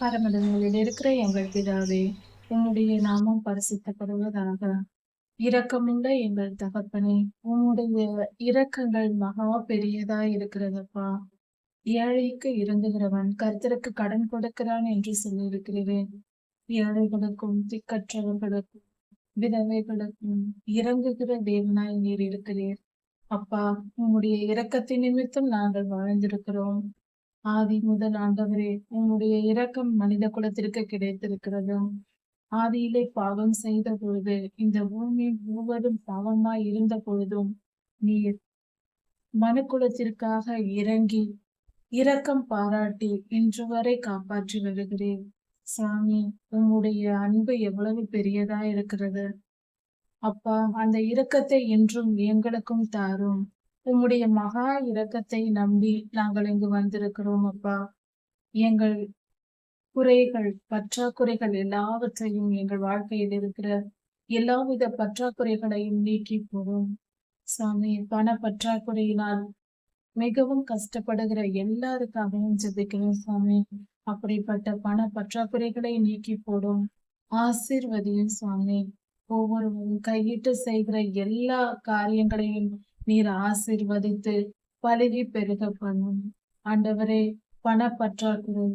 பரமதங்களில் இருக்கிற எங்கள் பிதாவே உன்னுடைய நாமம் பரிசுத்தப்படுவதாக. இரக்கமுள்ள எங்கள் தகப்பனே உன்னுடைய இரக்கங்கள் மகா பெரியதா இருக்கிறதப்பா. ஏழைக்கு இறங்குகிறவன் கருத்தருக்கு கடன் கொடுக்கிறான் என்று சொல்லியிருக்கிறேன் ஏழைகளுக்கும் திக்கற்றவர்களுக்கும் விதவைகளுக்கும் இறங்குகிற தேவனாய் நீர் இருக்கிறீர். அப்பா உங்களுடைய இரக்கத்தின் நிமித்தம் நாங்கள் வாழ்ந்திருக்கிறோம். ஆதி முதல் ஆண்டவரே உம்முடைய இரக்கம் மனித குலத்திற்கு கிடைத்திருக்கிறது. ஆதியிலே பாவம் செய்த பொழுது இந்த பூமி முழுவதும் பாவமாய் இருந்த பொழுதும் நீர் மனுக்குலத்திற்காக இறங்கி இரக்கம் பாராட்டி இன்று வரை காப்பாற்றி வருகிறேன் சாமி உம்முடைய அன்பு எவ்வளவு பெரியதா இருக்கிறது அப்பா அந்த இரக்கத்தை இன்றும் எங்களுக்கும் தாரும். உம்முடைய மகா இரக்கத்தை நம்பி நாங்கள் இங்கு வந்திருக்கிறோம் அப்பா. எங்கள் குறைகள் பற்றாக்குறைகள் எல்லாவற்றையும் எங்கள் வாழ்க்கையில் இருக்கிற எல்லாவித பற்றாக்குறைகளையும் நீக்கி போடும். சாமி பண பற்றாக்குறையினால் மிகவும் கஷ்டப்படுகிற எல்லாருக்காகவும் ஜெபிக்கிறோம் சாமி. அப்படிப்பட்ட பண பற்றாக்குறைகளை நீக்கி போடும் ஆசிர்வதியும் சுவாமி ஒவ்வொருவரும் கையிட்டு செய்கிற எல்லா காரியங்களையும் நீர் ஆசிர்வதித்து பழகி பெருக பண்ணும். ஆண்டவரே பணப்பற்றாக்குறை.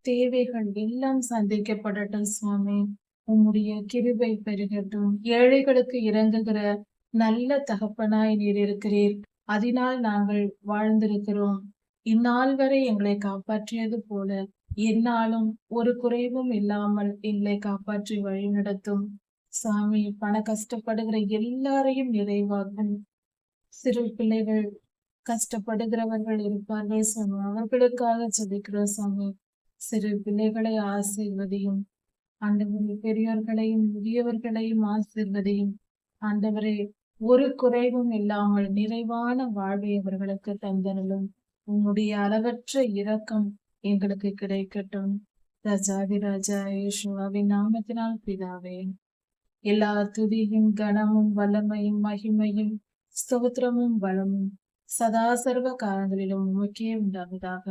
தேவைகள் எல்லாம் சந்திக்கப்படட்டும் சுவாமி. உம்முடைய கிருபை பெருகட்டும். ஏழைகளுக்கு இறங்குகிற நல்ல தகப்பனாய் நீர் இருக்கிறீர். அதனால் நாங்கள் வாழ்ந்திருக்கிறோம். இந்நாள் வரை எங்களை காப்பாற்றியது போல என்னாலும் ஒரு குறைவும் இல்லாமல் எங்களை காப்பாற்றி வழிநடத்தும். சாமி பண கஷ்டப்படுகிற எல்லாரையும் நிறைவாக்கும். சிறு பிள்ளைகள் கஷ்டப்படுகிறவர்கள் இருப்பார்கள் சுவாமி அவர்களுக்காக ஜெபிக்கிறோம் சுவாமி சிறு பிள்ளைகளை ஆசீர்வதியும். ஆண்டவரை பெரியோர்களையும் முதியவர்களையும் ஆசீர்வதியும். ஆண்டவரே ஒரு குறைவும் இல்லாமல் நிறைவான வாழ்வை அவர்களுக்கு தந்தனும் உன்னுடைய அளவற்ற இரக்கம் எங்களுக்கு கிடைக்கட்டும். ரஜாதி ராஜா யேசுவாவின் நாமத்தினால் பிதாவே. எல்லா துதியும் கனமும் வல்லமையும் மகிமையும் ஸ்தோத்திரமும் பலமும் சதா சர்வ காலங்களிலும் உமக்கே உண்டாவதாக.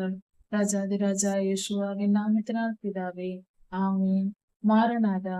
ராஜாதி ராஜா யேசுவாவின் நாமத்தினால் பிதாவே ஆமீன். மாரநாதா